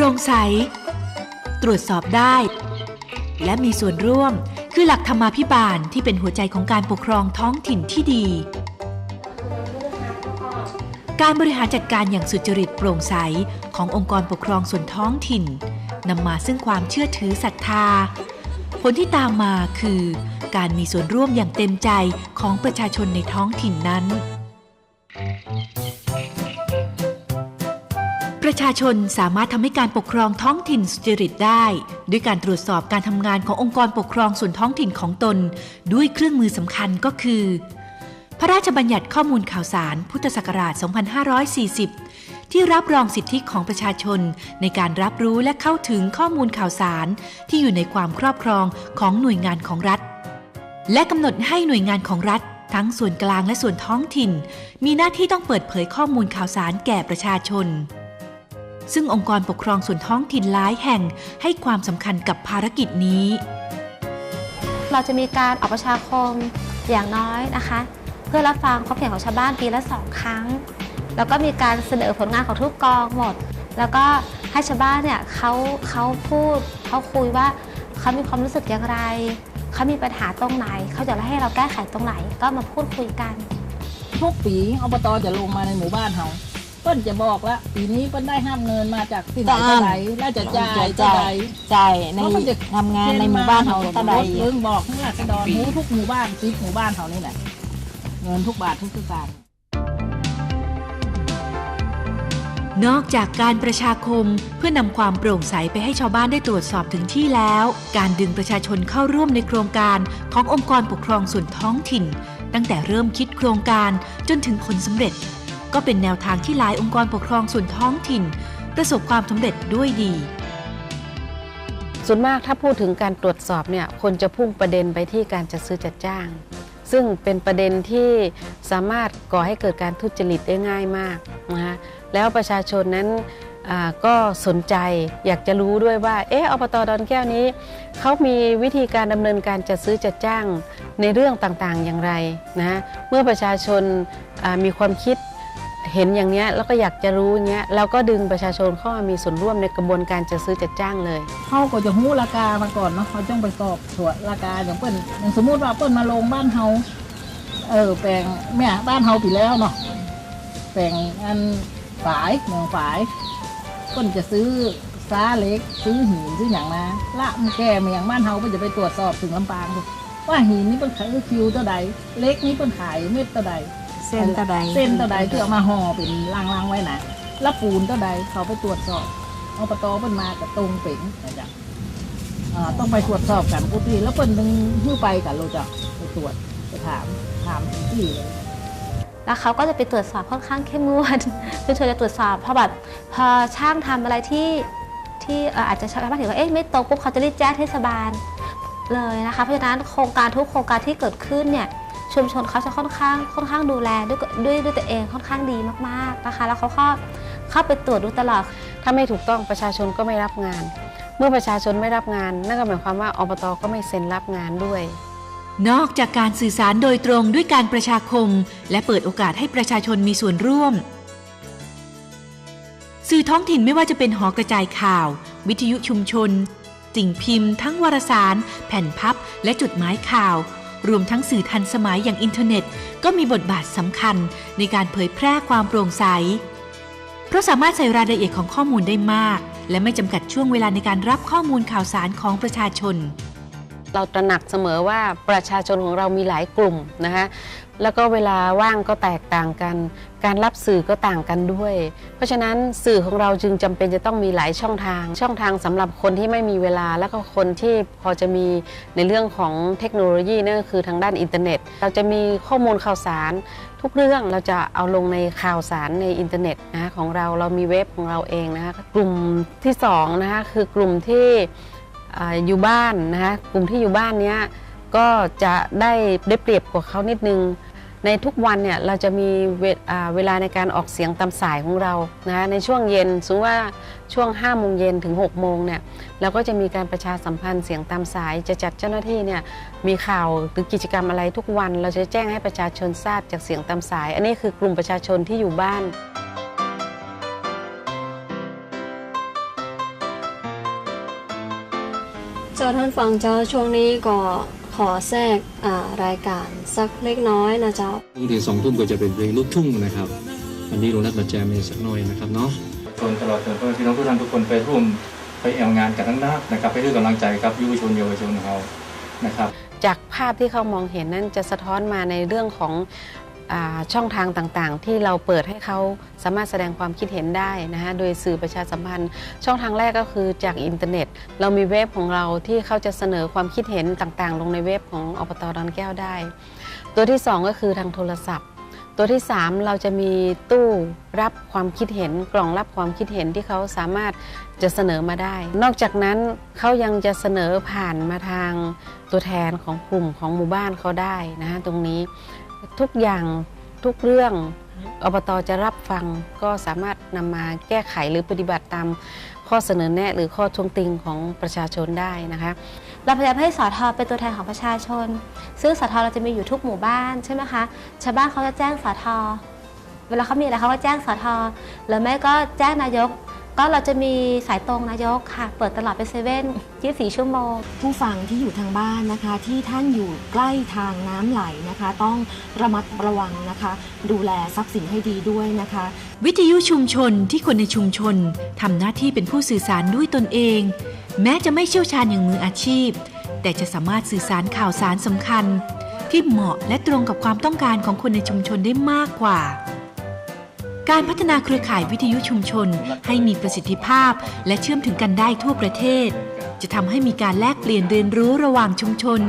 ร่งใส ตรวจสอบได้ และมีส่วนร่วมคือหลักธรรมาภิบาลที่เป็นหัวใจของการปกครองท้องถิ่นที่ดี การบริหารจัดการอย่างสุจริตโปร่งใสขององค์กรปกครองส่วนท้องถิ่นนำมาซึ่งความเชื่อถือศรัทธา ผลที่ตามมาคือ การมีส่วนร่วมอย่างเต็มใจของประชาชนในท้องถิ่นนั้น ประชาชนสามารถทำให้การปกครองท้องถิ่นสุจริตได้ ด้วยการตรวจสอบการทำงานขององค์กรปกครองส่วนท้องถิ่นของตน ด้วยเครื่องมือสำคัญก็คือ พระราชบัญญัติข้อมูลข่าวสารพุทธศักราช 2540 ที่รับรองสิทธิของประชาชน ในการรับรู้และเข้าถึงข้อมูลข่าวสาร ที่อยู่ในความครอบครองของหน่วยงานของรัฐ และกำหนดให้หน่วยงานของรัฐทั้งส่วนกลางและส่วนท้องถิ่น มีหน้าที่ต้องเปิดเผยข้อมูลข่าวสารแก่ประชาชน ซึ่งองค์กรปกครองส่วนท้องถิ่นหลายแห่งให้ความสำคัญกับภารกิจนี้ เราจะมีการออกประชาคมอย่างน้อยนะคะ เพื่อรับฟังความเห็นของชาวบ้านปีละสองครั้ง แล้วก็มีการเสนอผลงานของทุกกองหมด แล้วก็ให้ชาวบ้านเนี่ยเขาเขาพูดเขาคุยว่าเขามีความรู้สึกอย่างไรเขามีปัญหาตรงไหน เขาอยากให้เราแก้ไขตรงไหน ก็มาพูดคุยกัน ทุกปีอบตจะลงมาในหมู่บ้านเฮา เปิ้นจะบอกละปีนี้เปิ้นได้ห้ามเงินมาจากที่ไหนจ้างเท่าไหร่แล้วจะจ่ายเท่าไหร่ใช่ในเพราะมันจะทำงานในหมู่บ้านเขาตะใดเรื่องบอกทั้งราษฎรหูทุกหมู่บ้านซิหมู่บ้านเฮานี่แหละเงินทุกบาททุกสตางค์นอกจากการประชาคมเพื่อนำความโปร่งใสไปให้ชาวบ้านได้ตรวจสอบถึงที่แล้ว การดึงประชาชนเข้าร่วมในโครงการขององค์กรปกครองส่วนท้องถิ่น ตั้งแต่เริ่มคิดโครงการจนถึงผลสำเร็จ ก็เป็นแนวทางที่หลายองค์กรปกครองส่วนท้องถิ่น ประสบความสำเร็จด้วยดี ส่วนมากถ้าพูดถึงการตรวจสอบเนี่ยคนจะพุ่งประเด็นไปที่การจัดซื้อจัดจ้าง ซึ่งเป็นประเด็นที่สามารถก่อให้เกิดการทุจริตได้ง่ายมากนะคะแล้วประชาชนนั้นก็สนใจอยากจะรู้ด้วยว่า เอออบตดอนแก้วนี้ เขามีวิธีการดำเนินการจัดซื้อจัดจ้างในเรื่องต่างๆอย่างไรนะ เมื่อประชาชนมีความคิด เห็นอย่างเนี้ยแล้วก็อยากจะรู้อย่างเงี้ยเราก็ดึงประชาชนเข้ามามีส่วนร่วมในกระบวนการจัดซื้อจัดจ้างเลยเขาก็จะหู้ราคามาก่อนเนาะเขาต้องไปสอบตรวจราคาอย่างเปิ้นอย่างสมมุติว่าเปิ้นมาลงบ้านเฮาเออแปลงเนี่ยบ้านเฮาปีแล้วเนาะแปลงอันฝายเมืองฝายเปิ้นจะซื้อซาเล็ก ซื้อหินซื้ออย่างมาละมันแก่เมียงบ้านเฮาเปิ้นจะไปตรวจสอบถึงลำปางว่าหินนี่เปิ้นขายคิวเท่าใดเล็กนี่เปิ้นขายเม็ดเท่าใด เส้นตะไดเส้นเท่าใดที่เอามาห่อเป็นล่างๆไว้นะแล้วปูนเท่าใดเขาไปตรวจสอบอบตเปิ้นมากับตรงเป๋งนะจ๊ะอ่าต้องไปตรวจสอบกันปกติแล้วเปิ้นดึงหิ้วไปกันเราจะไปตรวจไปถามถามถึงที่เลย แล้วเขาก็จะไปตรวจสอบค่อนข้างเข้มงวด คือเธอจะตรวจสอบพอแบบพอช่างทำอะไรที่ที่เอ่ออาจจะชาวบ้านถือว่าเอ๊ะไม่ตรงปุ๊บเขาจะรีบแจ้งเทศบาลเลยนะคะ เพราะฉะนั้นโครงการทุกโครงการที่เกิดขึ้นเนี่ย ชุมชนเขาจะค่อนข้างค่อนข้างดูแลด้วยด้วยด้วยตัวเองค่อนข้างดีมากๆนะคะ แล้วเขาก็เข้าไปตรวจดูตลอด ถ้าไม่ถูกต้องประชาชนก็ไม่รับงาน เมื่อประชาชนไม่รับงาน นั่นก็หมายความว่าอบตก็ไม่เซ็นรับงานด้วย นอกจากการสื่อสารโดยตรงด้วยการประชาคม และเปิดโอกาสให้ประชาชนมีส่วนร่วม สื่อท้องถิ่นไม่ว่าจะเป็นหอกระจายข่าว วิทยุชุมชน สิ่งพิมพ์ ทั้งวารสาร แผ่นพับ และจุดหมายข่าว รวมทั้งสื่อทันสมัยอย่างอินเทอร์เน็ต ก็มีบทบาทสำคัญในการเผยแพร่ความโปร่งใส เพราะสามารถใส่รายละเอียดของข้อมูลได้มาก และไม่จำกัดช่วงเวลาในการรับข้อมูลข่าวสารของประชาชน เราตระหนักเสมอว่าประชาชนของเรามีหลายกลุ่มนะคะแล้วก็เวลาว่างก็แตกต่างกัน การรับสื่อก็ต่างกันด้วย เพราะฉะนั้นสื่อของเราจึงจำเป็นจะต้องมีหลายช่องทาง ช่องทางสำหรับคนที่ไม่มีเวลา แล้วก็คนที่พอจะมีในเรื่องของเทคโนโลยีนั่นก็คือทางด้านอินเทอร์เน็ต เราจะมีข้อมูลข่าวสาร ทุกเรื่องเราจะเอาลงในข่าวสารในอินเทอร์เน็ตนะคะของเราเรามีเว็บของเราเองนะคะกลุ่มที่สองนะคะคือกลุ่มที่ อยู่บ้านนะคะกลุ่มที่อยู่บ้านเนี้ยก็จะได้ได้เปรียบกว่าเขานิดนึง ในทุกวันเนี่ยเราจะมีเวเวลาในการออกเสียงตามสายของเรานะะในช่วงเย็นสมมติว่าช่วง5โมงเย็นถึง6โมงเนี่ยเราก็จะมีการประชาสัมพันธ์เสียงตามสาย จะจัดเจ้าหน้าที่เนี่ยมีข่าวหรือกิจกรรมอะไรทุกวัน เราจะแจ้งให้ประชาชนทราบจากเสียงตามสาย อันนี้คือกลุ่มประชาชนที่อยู่บ้าน จ้าท่านฟังเจ้าช่วงนี้ก็ขอแทรกอ่ารายการสักเล็กน้อยนะเจ้าทุ่งถึงสองทุ่มก็จะเป็นเพลงลูกทุ่งนะครับวันนี้ลุงนัดมาแจมเมสักหน่อยนะครับเนาะชวนตลอดจนเพื่อนพี่น้องทุกท่านทุกคนไปร่วมไปแอลงานกันทั้งนั้นนะครับ ไปให้กำลังใจกับยุวชนเยาวชนของเรานะครับจากภาพที่เขามองเห็นนั้นจะสะท้อนมาในเรื่องของอา ช่องทางต่างๆ ที่เราเปิดให้เขาสามารถแสดงความคิดเห็นได้นะฮะโดยสื่อประชาสัมพันธ์ ช่องทางแรกก็คือจากอินเทอร์เน็ต เรามีเว็บของเราที่เขาจะเสนอความคิดเห็นต่างๆ ลงในเว็บของอบตดอนแก้วได้ ตัวที่ 2 ก็คือทางโทรศัพท์ ตัวที่ 3 เราจะมีตู้รับความคิดเห็นกล่องรับความคิดเห็นที่เขาสามารถจะเสนอมาได้ นอกจากนั้นเขายังจะเสนอผ่านมาทางตัวแทนของกลุ่มของหมู่บ้านเขาได้นะฮะตรงนี้ ทุกอย่างทุกเรื่องอบตจะรับฟังก็สามารถนำมาแก้ไขหรือปฏิบัติตามข้อเสนอแนะ หรือข้อทวงติงของประชาชนได้นะคะเราพยายามให้สอทอเป็นตัวแทนของประชาชน ซึ่งสอทอเราจะมีอยู่ทุกหมู่บ้านใช่ไหมคะชาวบ้านเขาจะแจ้งสอทอเวลาเขามีอะไรเขาก็แจ้งสอทอหรือไม่ก็แจ้งนายก ก็เราจะมีสายตรงนายกค่ะ เปิดตลอดเป็นเซเว่น24 ชั่วโมง ผู้ฟังที่อยู่ทางบ้านนะคะ ที่ท่านอยู่ใกล้ทางน้ำไหลนะคะ ต้องระมัดระวังนะคะ ดูแลทรัพย์สินให้ดีด้วยนะคะ วิทยุชุมชนที่คนในชุมชนทำหน้าที่เป็นผู้สื่อสารด้วยตนเอง แม้จะไม่เชี่ยวชาญอย่างมืออาชีพ แต่จะสามารถสื่อสารข่าวสารสำคัญ ที่เหมาะและตรงกับความต้องการของคนในชุมชนได้มากกว่า การพัฒนาเครือข่ายวิทยุชุมชน ให้มีประสิทธิภาพ และเชื่อมถึงกันได้ทั่วประเทศ จะทำให้มีการแลกเปลี่ยนเรียนรู้ระหว่างชุมชน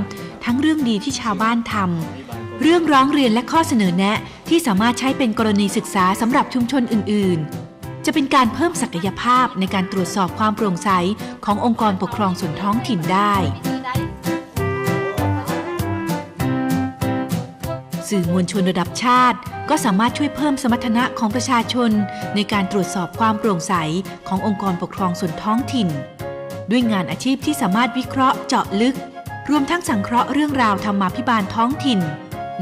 ทั้งเรื่องดีที่ชาวบ้านทำเรื่องร้องเรียนและข้อเสนอแนะ ที่สามารถใช้เป็นกรณีศึกษาสำหรับชุมชนอื่น ๆ จะเป็นการเพิ่มศักยภาพในการตรวจสอบความโปร่งใสขององค์กรปกครองส่วนท้องถิ่นได้ สื่อมวลชนระดับชาติ ก็สามารถช่วยเพิ่มสมรรถนะของประชาชน ในการตรวจสอบความโปร่งใสขององค์กรปกครองส่วนท้องถิ่น ด้วยงานอาชีพที่สามารถวิเคราะห์เจาะลึก รวมทั้งสังเคราะห์เรื่องราวธรรมาภิบาลท้องถิ่น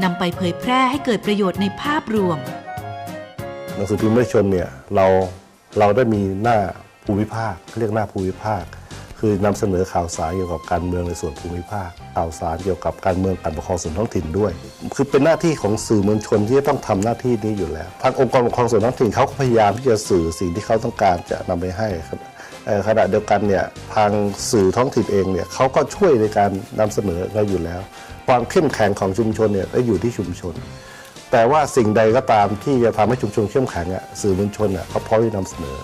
นำไปเผยแพร่ให้เกิดประโยชน์ในภาพรวม หนังสือพิมพ์มติชนเนี่ยเราเราได้มีหน้าภูมิภาคเรียกหน้าภูมิภาค คือนำเสนอข่าวสารเกี่ยวกับการเมืองในส่วนภูมิภาค ข่าวสารเกี่ยวกับการเมืองการปกครองส่วนท้องถิ่นด้วย คือเป็นหน้าที่ของสื่อมวลชนที่จะต้องทำหน้าที่นี้อยู่แล้วทางองค์กรปกครองส่วนท้องถิ่นเขาก็พยายามที่จะสื่อสิ่งที่เขาต้องการจะนำไปให้ครับขณะเดียวกันเนี่ยทางสื่อท้องถิ่นเองเนี่ยเขาก็ช่วยในการนำเสนอเราอยู่แล้ว ความเข้มแข็งของชุมชนเนี่ยได้อยู่ที่ชุมชน แต่ว่าสิ่งใดก็ตามที่จะทำให้ชุมชนเข้มแข็งอะสื่อมวลชนอะเขาพร้อมที่นำเสนอ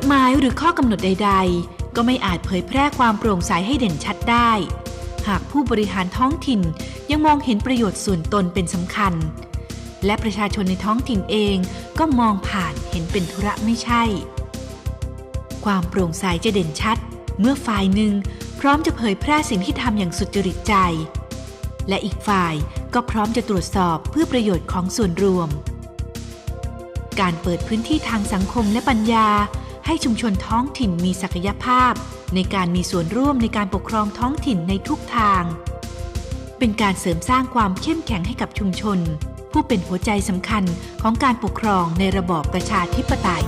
ฎหมายหรือข้อกำหนดใด ๆ ก็ไม่อาจเผยแพร่ความโปร่งใสให้เด่นชัดได้ หากผู้บริหารท้องถิ่นยังมองเห็นประโยชน์ส่วนตนเป็นสำคัญ และประชาชนในท้องถิ่นเองก็มองผ่านเห็นเป็นธุระไม่ใช่ ความโปร่งใสจะเด่นชัด เมื่อฝ่ายหนึ่งพร้อมจะเผยแพร่สิ่งที่ทำอย่างสุจริตใจ และอีกฝ่ายก็พร้อมจะตรวจสอบเพื่อประโยชน์ของส่วนรวม การเปิดพื้นที่ทางสังคมและปัญญา ให้ชุมชนท้องถิ่นมีศักยภาพ ในการมีส่วนร่วมในการปกครองท้องถิ่นในทุกทาง เป็นการเสริมสร้างความเข้มแข็งให้กับชุมชน ผู้เป็นหัวใจสำคัญของการปกครองในระบอบประชาธิปไตย